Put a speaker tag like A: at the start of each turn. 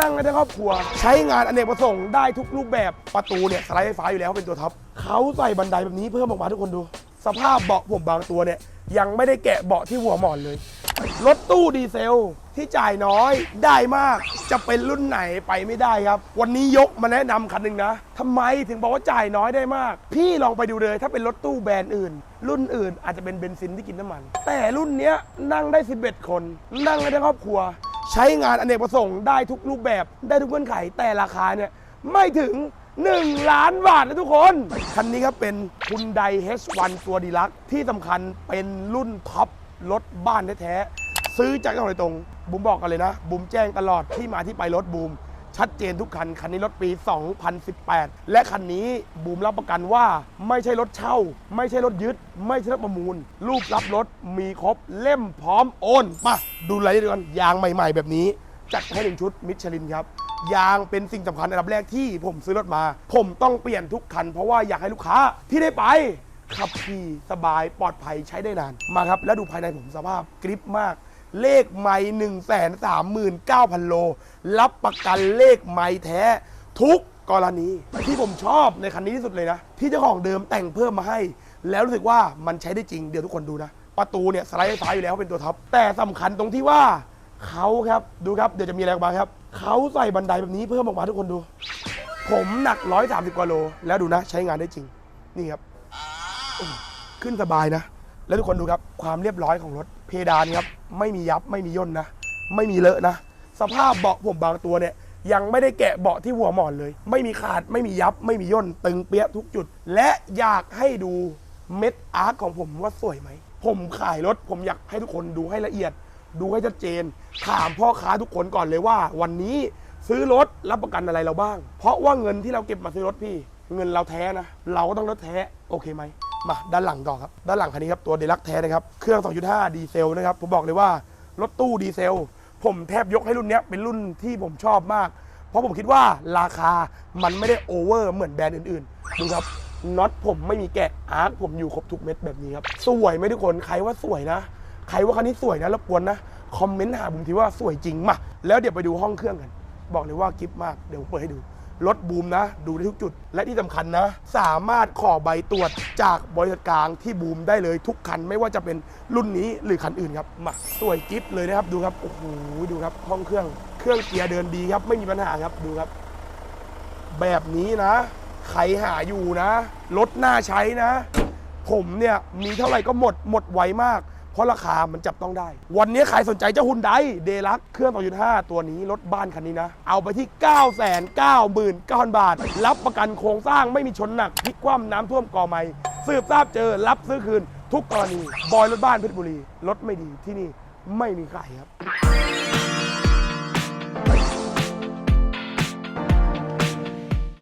A: นั่งได้ทั้งครอบครัว ใช้งานอเนกประสงค์ได้ทุกรูปแบบประตูเนี่ยสไลด์ไฟฟ้าอยู่แล้วเป็นตัวท็อปเขาใส่บันไดแบบนี้เพิ่มออกมาทุกคนดู สภาพเบาะผมบางตัวเนี่ยยังไม่ได้แกะเบาะที่หัวหมอนเลย รถตู้ดีเซลที่จ่ายน้อยได้มากจะเป็นรุ่นไหนไปไม่ได้ครับ วันนี้ยกมาแนะนำคันหนึ่งนะทำไมถึงบอกว่าจ่ายน้อยได้มาก พี่ลองไปดูเลยถ้าเป็นรถตู้แบรนด์อื่น รุ่นอื่นอาจจะเป็นเบนซินที่กินน้ำมัน แต่รุ่นเนี้ยนั่งได้ 11 คน นั่งได้ทั้งครอบครัว ใช้งานอเนกประสงค์ได้ทุกรูปแบบได้ทุกเงื่อนไขแต่ราคาเนี่ยไม่ถึง 1 ล้านบาทนะทุกคน คันนี้ครับเป็น Hyundai H1 ตัวดีลักที่สำคัญเป็นรุ่นท็อปรถบ้านแท้ๆซื้อจากเจ้าของโดยตรงบูมบอกกันเลยนะบูมแจ้งตลอดที่มาที่ไปรถบูม ชัดเจนทุกคัน คันนี้รถปี 2018 และคันนี้บูมรับประกันว่าไม่ใช่รถเช่า ไม่ใช่รถยึด ไม่ใช่รถประมูล รูปรับรถมีครบเล่มพร้อมโอนมาดูรายละเอียดกันยางใหม่ ๆ แบบนี้ จัดให้หนึ่งชุดมิชลินครับยางเป็นสิ่งสำคัญอันดับแรกที่ผมซื้อรถมา ผมต้องเปลี่ยนทุกคัน เพราะว่าอยากให้ลูกค้าที่ได้ไป ขับขี่สบายปลอดภัยใช้ได้นานมาครับ แล้วดูภายในผมสภาพกริปมาก เลขไม้หนึ่งแสนสามหมื่นเก้าพันโล รับประกันเลขไม้แท้ ทุกกรณี ที่ผมชอบในคันนี้ที่สุดเลยนะ ที่เจ้าของเดิมแต่งเพิ่มมาให้ แล้วรู้สึกว่ามันใช้ได้จริงเดี๋ยวทุกคนดูนะ ประตูเนี่ยสไลด์ไฟฟ้าอยู่แล้วเป็นตัวท็อปแต่สำคัญตรงที่ว่าเขาครับดูครับเดี๋ยวจะมีอะไรออกมาครับเขาใส่บันไดแบบนี้เพิ่มออกมาทุกคนดู ผมหนัก130กว่าโล แล้วดูนะ ใช้งานได้จริง นี่ครับ ขึ้นสบายนะ แล้วทุกคนดูครับความเรียบร้อยของรถ เพดานครับไม่มียับไม่มีย่นนะ ไม่มีเลอะนะ สภาพเบาะผมบางตัวเนี่ยยังไม่ได้แกะเบาะที่หัวหมอนเลย ไม่มีขาดไม่มียับไม่มีย่น ตึงเปี้ยทุกจุด และอยากให้ดูเม็ดอาร์ตของผมว่าสวยไหม ผมขายรถ ผมอยากให้ทุกคนดูให้ละเอียด ดูให้ชัดเจน ถามพ่อค้าทุกคนก่อนเลยว่า วันนี้ซื้อรถรับประกันอะไรเราบ้าง เพราะว่าเงินที่เราเก็บมาซื้อรถพี่ เงินเราแท้นะ เราก็ต้องรถแท้โอเคไหม มาด้านหลังต่อครับ ด้านหลังคันนี้ครับ ตัวเดลักแท้นะครับ เครื่อง 2.5 ดีเซลนะครับ ผมบอกเลยว่ารถตู้ดีเซล ผมแทบยกให้รุ่นนี้เป็นรุ่นที่ผมชอบมาก เพราะผมคิดว่าราคามันไม่ได้โอเวอร์เหมือนแบรนด์อื่นๆ ดูครับน็อตผมไม่มีแกะอาร์คผมอยู่ครบทุกเม็ดแบบนี้ครับ สวยไหมทุกคน ใครว่าสวยนะ ใครว่าคันนี้สวยนะรบกวนนะ คอมเมนต์หาผมทีว่าสวยจริงมา แล้วเดี๋ยวไปดูห้องเครื่องกัน บอกเลยว่ากิฟมาก เดี๋ยวผมเปิดให้ดู รถบูมนะ ดูได้ทุกจุด และที่สำคัญนะ สามารถขอใบตรวจจากบริษัทกลางที่บูมได้เลยทุกคัน ไม่ว่าจะเป็นรุ่นนี้หรือคันอื่นครับมาสวยกิฟเลยนะครับดูครับโอ้โหดูครับห้องเครื่องเครื่องเกียร์เดินดีครับ ไม่มีปัญหาครับดูครับ แบบนี้นะ ใครหาอยู่นะ รถน่าใช้นะ ผมเนี่ยมีเท่าไหร่ก็หมดหมดไวมาก ราะราคามันจับต้องได้ วันนี้ใครสนใจเจ้าหุ่นไดเดลักเครื่อง 2.5 ตัวนี้รถบ้านคันนี้นะ เอาไปที่ 9 9 9 0 0 0 บาท รับประกันโครงสร้างไม่มีชนหนักพลิกคว่ำน้ำท่วมกอไม่สืบทราบเจอรับซื้อคืน ทุกกรณี บอยรถบ้านเพชรบุรี รถไม่ดีที่นี่ไม่มีขายครับ